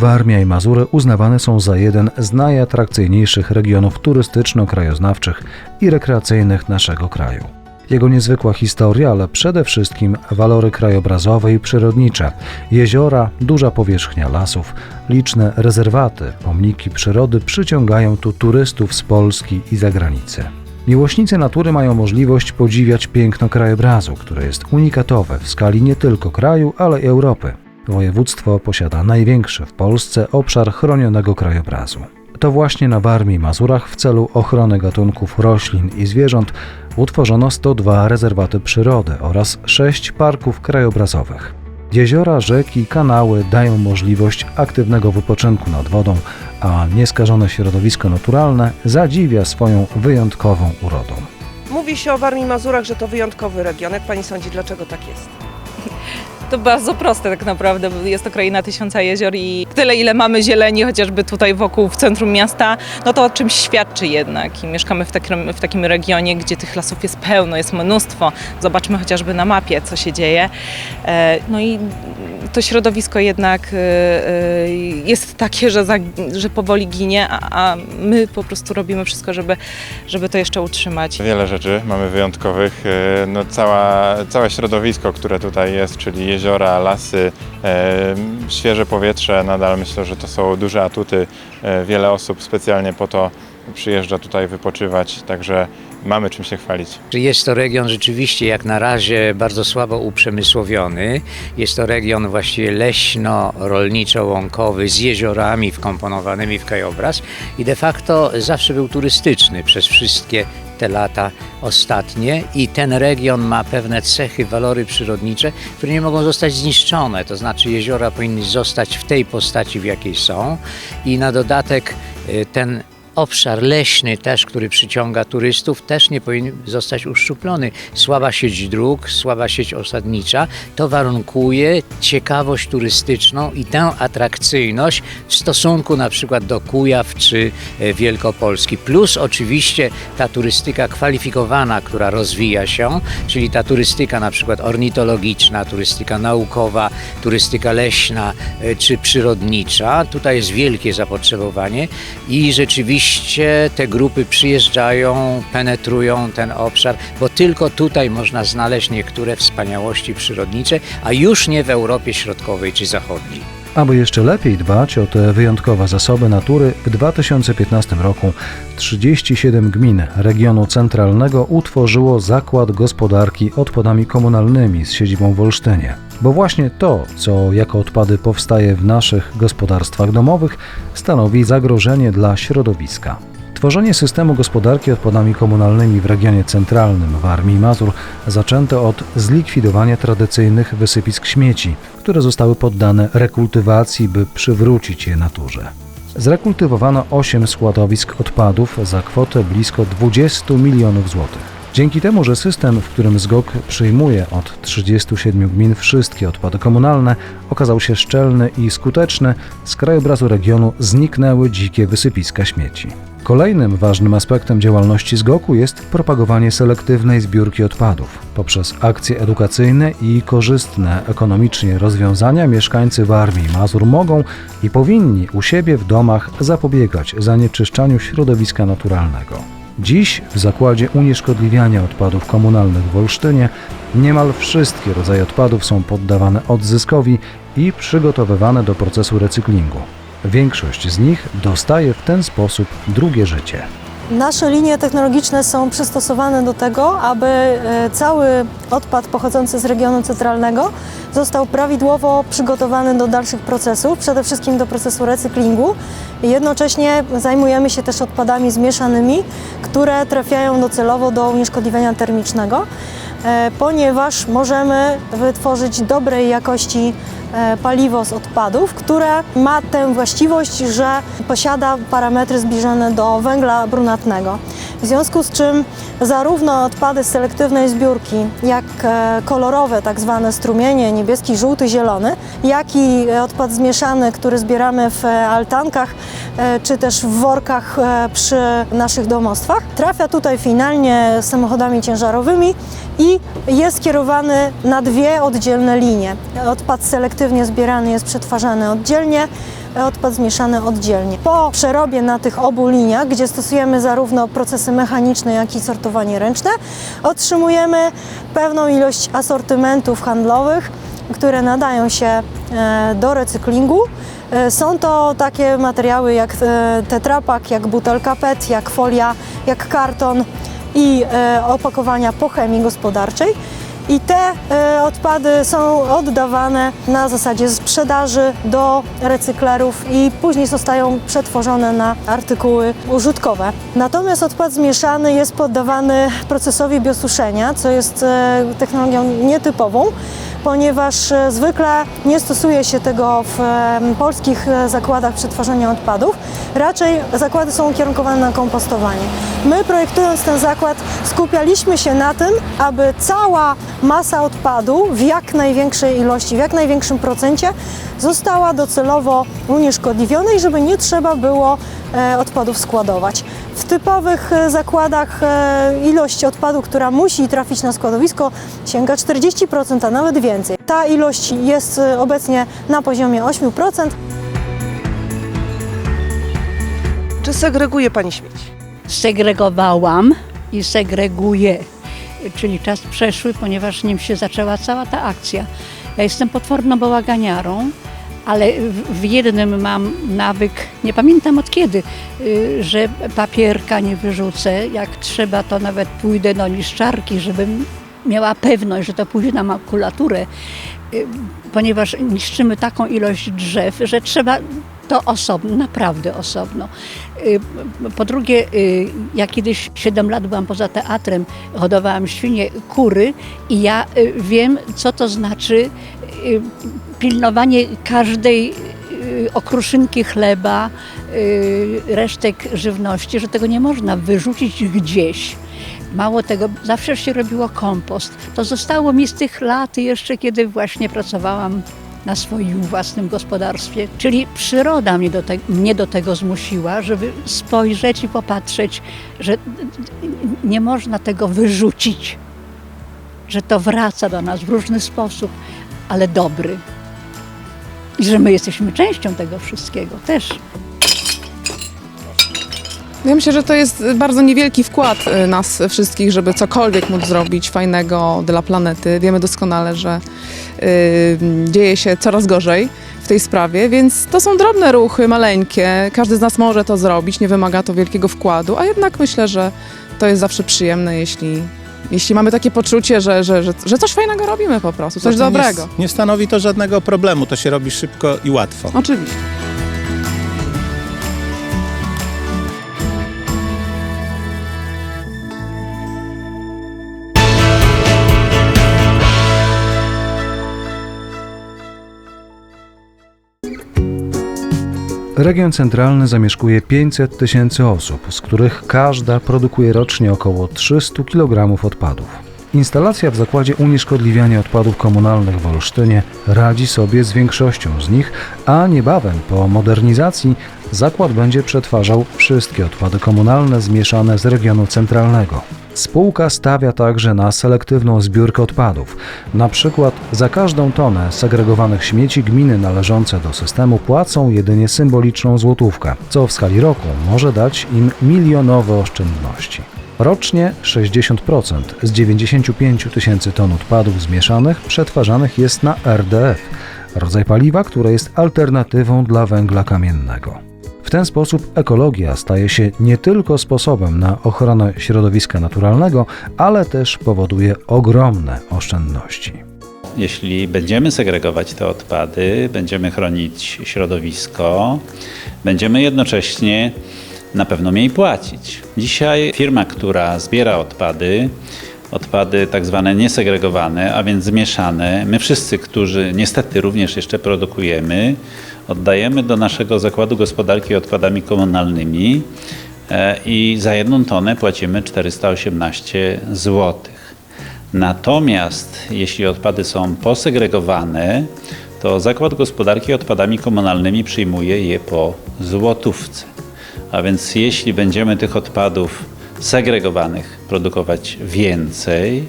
Warmia i Mazury uznawane są za jeden z najatrakcyjniejszych regionów turystyczno-krajoznawczych i rekreacyjnych naszego kraju. Jego niezwykła historia, ale przede wszystkim walory krajobrazowe i przyrodnicze, jeziora, duża powierzchnia lasów, liczne rezerwaty, pomniki przyrody przyciągają tu turystów z Polski i zagranicy. Miłośnicy natury mają możliwość podziwiać piękno krajobrazu, które jest unikatowe w skali nie tylko kraju, ale i Europy. Województwo posiada największy w Polsce obszar chronionego krajobrazu. To właśnie na Warmii i Mazurach w celu ochrony gatunków roślin i zwierząt utworzono 102 rezerwaty przyrody oraz 6 parków krajobrazowych. Jeziora, rzeki, kanały dają możliwość aktywnego wypoczynku nad wodą, a nieskażone środowisko naturalne zadziwia swoją wyjątkową urodą. Mówi się o Warmii Mazurach, że to wyjątkowy region. Jak pani sądzi, dlaczego tak jest? To bardzo proste tak naprawdę. Jest to kraina tysiąca jezior i tyle ile mamy zieleni, chociażby tutaj wokół w centrum miasta, no to o czymś świadczy jednak. I mieszkamy w takim, w takim regionie, gdzie tych lasów jest pełno, jest mnóstwo. Zobaczmy chociażby na mapie, co się dzieje. E, No i to środowisko jednak e, e, jest takie, że, za, że powoli ginie, a, a my po prostu robimy wszystko, żeby, żeby to jeszcze utrzymać. Wiele rzeczy mamy wyjątkowych. e, No cała, całe środowisko, które tutaj jest, czyli jeziora, lasy, świeże powietrze, nadal myślę, że to są duże atuty. Wiele osób specjalnie po to przyjeżdża tutaj wypoczywać, także mamy czym się chwalić. Jest to region rzeczywiście jak na razie bardzo słabo uprzemysłowiony. Jest to region właściwie leśno-rolniczo-łąkowy z jeziorami wkomponowanymi w krajobraz i de facto zawsze był turystyczny przez wszystkie te lata ostatnie i ten region ma pewne cechy, walory przyrodnicze, które nie mogą zostać zniszczone. To znaczy jeziora powinny zostać w tej postaci, w jakiej są i na dodatek y, ten obszar leśny też, który przyciąga turystów, też nie powinien zostać uszczuplony. Słaba sieć dróg, słaba sieć osadnicza, to warunkuje ciekawość turystyczną i tę atrakcyjność w stosunku na przykład do Kujaw czy e, Wielkopolski. Plus oczywiście ta turystyka kwalifikowana, która rozwija się, czyli ta turystyka na przykład ornitologiczna, turystyka naukowa, turystyka leśna e, czy przyrodnicza. Tutaj jest wielkie zapotrzebowanie i rzeczywiście te grupy przyjeżdżają, penetrują ten obszar, bo tylko tutaj można znaleźć niektóre wspaniałości przyrodnicze, a już nie w Europie Środkowej czy Zachodniej. Aby jeszcze lepiej dbać o te wyjątkowe zasoby natury, w 2015 roku 37 gmin regionu centralnego utworzyło Zakład Gospodarki Odpadami Komunalnymi z siedzibą w Olsztynie. Bo właśnie to, co jako odpady powstaje w naszych gospodarstwach domowych, stanowi zagrożenie dla środowiska. Tworzenie systemu gospodarki odpadami komunalnymi w regionie centralnym Warmii i Mazur zaczęto od zlikwidowania tradycyjnych wysypisk śmieci, które zostały poddane rekultywacji, by przywrócić je naturze. Zrekultywowano 8 składowisk odpadów za kwotę blisko 20 milionów złotych. Dzięki temu, że system, w którym ZGOK przyjmuje od 37 gmin wszystkie odpady komunalne, okazał się szczelny i skuteczny, z krajobrazu regionu zniknęły dzikie wysypiska śmieci. Kolejnym ważnym aspektem działalności ZGOK-u jest propagowanie selektywnej zbiórki odpadów. Poprzez akcje edukacyjne i korzystne ekonomicznie rozwiązania mieszkańcy Warmii i Mazur mogą i powinni u siebie w domach zapobiegać zanieczyszczaniu środowiska naturalnego. Dziś w zakładzie unieszkodliwiania odpadów komunalnych w Olsztynie niemal wszystkie rodzaje odpadów są poddawane odzyskowi i przygotowywane do procesu recyklingu. Większość z nich dostaje w ten sposób drugie życie. Nasze linie technologiczne są przystosowane do tego, aby e, cały odpad pochodzący z regionu centralnego został prawidłowo przygotowany do dalszych procesów, przede wszystkim do procesu recyklingu. Jednocześnie zajmujemy się też odpadami zmieszanymi, które trafiają docelowo do unieszkodliwienia termicznego, ponieważ możemy wytworzyć dobrej jakości e, paliwo z odpadów, które ma tę właściwość, że posiada parametry zbliżone do węgla brunatnego. W związku z czym zarówno odpady z selektywnej zbiórki, jak e, kolorowe, tak zwane strumienie, niebieski, żółty, zielony, jak i odpad zmieszany, który zbieramy w e, altankach, e, czy też w workach przy naszych domostwach, trafia tutaj finalnie samochodami ciężarowymi i jest kierowany na dwie oddzielne linie. Odpad selektywnie zbierany jest przetwarzany oddzielnie, odpad zmieszany oddzielnie. Po przerobie na tych obu liniach, gdzie stosujemy zarówno procesy mechaniczne, jak i sortowanie ręczne, otrzymujemy pewną ilość asortymentów handlowych, które nadają się e, do recyklingu. E, Są to takie materiały jak e, tetrapak, jak butelka PET, jak folia, jak karton i opakowania po chemii gospodarczej. I te e, odpady są oddawane na zasadzie sprzedaży do recyklerów i później zostają przetworzone na artykuły użytkowe. Natomiast odpad zmieszany jest poddawany procesowi biosuszenia, co jest e, technologią nietypową, ponieważ e, zwykle nie stosuje się tego w polskich zakładach przetwarzania odpadów. Raczej zakłady są ukierunkowane na kompostowanie. My projektując ten zakład skupialiśmy się na tym, aby cała masa odpadu w jak największej ilości, w jak największym procencie została docelowo unieszkodliwiona i żeby nie trzeba było e, odpadów składować. W typowych e, zakładach e, ilość odpadu, która musi trafić na składowisko sięga 40%, a nawet więcej. Ta ilość jest obecnie na poziomie 8%. Czy segreguje Pani śmieci? segregowałam i segreguję, czyli czas przeszły, ponieważ nim się zaczęła cała ta akcja. Ja jestem potworną bałaganiarą, ale w- w jednym mam nawyk, nie pamiętam od kiedy, y, że papierka nie wyrzucę. Jak trzeba, to nawet pójdę do niszczarki, żebym miała pewność, że to pójdzie na makulaturę, y, ponieważ niszczymy taką ilość drzew, że trzeba to osobno, naprawdę osobno. Y, Po drugie, y, ja kiedyś 7 lat byłam poza teatrem, hodowałam świnie, kury i ja y, wiem, co to znaczy pilnowanie każdej okruszynki chleba, resztek żywności, że tego nie można wyrzucić gdzieś. Mało tego, zawsze się robiło kompost. To zostało mi z tych lat jeszcze, kiedy właśnie pracowałam na swoim własnym gospodarstwie. Czyli przyroda mnie do, te, mnie do tego zmusiła, żeby spojrzeć i popatrzeć, że nie można tego wyrzucić, że to wraca do nas w różny sposób, ale dobry. I że my jesteśmy częścią tego wszystkiego też. Ja myślę, że to jest bardzo niewielki wkład y, nas wszystkich, żeby cokolwiek móc zrobić fajnego dla planety. Wiemy doskonale, że y, dzieje się coraz gorzej w tej sprawie, więc to są drobne ruchy, maleńkie. Każdy z nas może to zrobić, nie wymaga to wielkiego wkładu, a jednak myślę, że to jest zawsze przyjemne, jeśli, jeśli mamy takie poczucie, że, że, że, że coś fajnego robimy po prostu, coś nie dobrego. s- Nie stanowi to żadnego problemu, to się robi szybko i łatwo. Oczywiście. Region centralny zamieszkuje 500 tysięcy osób, z których każda produkuje rocznie około 300 kg odpadów. Instalacja w zakładzie unieszkodliwiania odpadów komunalnych w Olsztynie radzi sobie z większością z nich, a niebawem po modernizacji zakład będzie przetwarzał wszystkie odpady komunalne zmieszane z regionu centralnego. Spółka stawia także na selektywną zbiórkę odpadów. Na przykład za każdą tonę segregowanych śmieci gminy należące do systemu płacą jedynie symboliczną złotówkę, co w skali roku może dać im milionowe oszczędności. Rocznie 60% z 95 tysięcy ton odpadów zmieszanych przetwarzanych jest na RDF, rodzaj paliwa, które jest alternatywą dla węgla kamiennego. W ten sposób ekologia staje się nie tylko sposobem na ochronę środowiska naturalnego, ale też powoduje ogromne oszczędności. Jeśli będziemy segregować te odpady, będziemy chronić środowisko, będziemy jednocześnie na pewno mniej płacić. Dzisiaj firma, która zbiera odpady, odpady tak zwane niesegregowane, a więc zmieszane, my wszyscy, którzy niestety również jeszcze produkujemy, oddajemy do naszego zakładu gospodarki odpadami komunalnymi e, i za jedną tonę płacimy 418 złotych. Natomiast jeśli odpady są posegregowane, to Zakład Gospodarki Odpadami Komunalnymi przyjmuje je po złotówce. A więc jeśli będziemy tych odpadów segregowanych produkować więcej,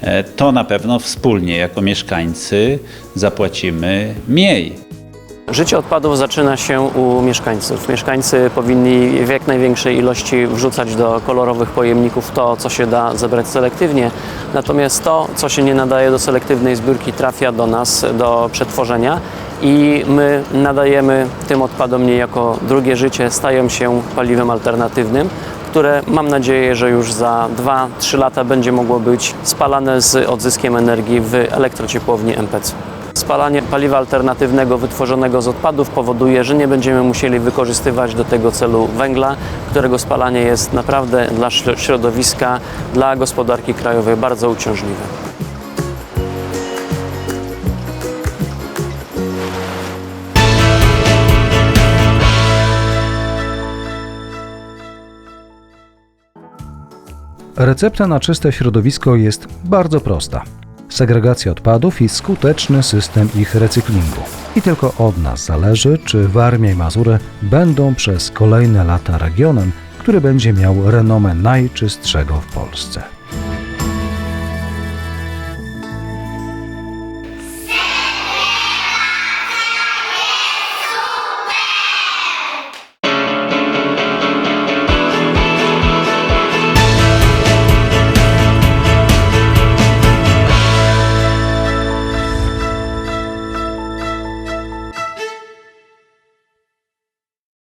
e, to na pewno wspólnie jako mieszkańcy zapłacimy mniej. Życie odpadów zaczyna się u mieszkańców. Mieszkańcy powinni w jak największej ilości wrzucać do kolorowych pojemników to, co się da zebrać selektywnie, natomiast to, co się nie nadaje do selektywnej zbiórki, trafia do nas do przetworzenia i my nadajemy tym odpadom niejako drugie życie, stają się paliwem alternatywnym, które mam nadzieję, że już za 2-3 lata będzie mogło być spalane z odzyskiem energii w elektrociepłowni MPC. Spalanie paliwa alternatywnego wytworzonego z odpadów powoduje, że nie będziemy musieli wykorzystywać do tego celu węgla, którego spalanie jest naprawdę dla śro- środowiska, dla gospodarki krajowej bardzo uciążliwe. Recepta na czyste środowisko jest bardzo prosta. Segregacja odpadów i skuteczny system ich recyklingu. I tylko od nas zależy, czy Warmia i Mazury będą przez kolejne lata regionem, który będzie miał renomę najczystszego w Polsce.